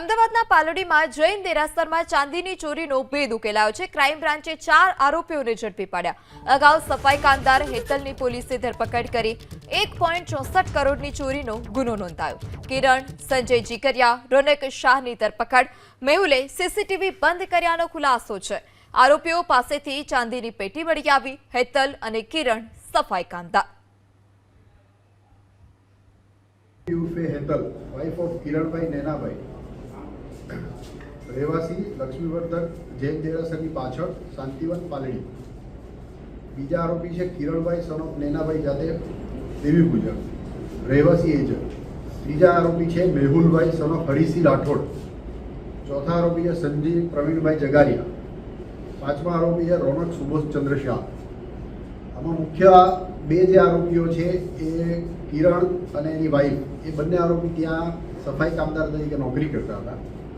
અમદાવાદના પાલડીમાં જૈન દેરાસરમાં ચાંદીની ચોરીનો ભેદ ઉકેલાયો છે. ક્રાઇમ બ્રાન્ચે ચાર આરોપીઓને ઝડપી પાડ્યા. અગાઉ સફાઈ કામદાર હેતલની પોલીસે ધરપકડ કરી એક કરોડની ચોરીનો ગુનો નોંધાયો. કિરણ, સંજય જીકરિયા, રોનક શાહની ધરપકડ. મેહુલે સીસીટીવી બંધ કર્યાનો ખુલાસો છે. આરોપીઓ પાસેથી ચાંદીની પેટી મળી આવી. હેતલ અને કિરણ સફાઈ કામદાર. Hetal wife of Kiranbhai Nainabhai. રહેવાસી લક્ષ્મીવર્ધક જૈન દેરાસરની પાછળ શાંતિવન પાલડી. બીજા આરોપી છે કિરણભાઈ સનોપ નેનાભાઈ જાતે દેવી પૂજક. રહેવાસી એજ ત્રીજા આરોપી છે મેહુલભાઈ સન ઓફ હરિસિંહ રાઠોડ. ચોથા આરોપી છે સંજીવ પ્રવીણભાઈ જગારિયા. પાંચમા આરોપી છે રોનક સુબોધચંદ્ર શાહ. આમાં મુખ્ય બે જે આરોપીઓ છે એ કિરણ અને એની વાઈફ એ બંને આરોપી ત્યાં સફાઈ કામદાર તરીકે નોકરી કરતા હતા.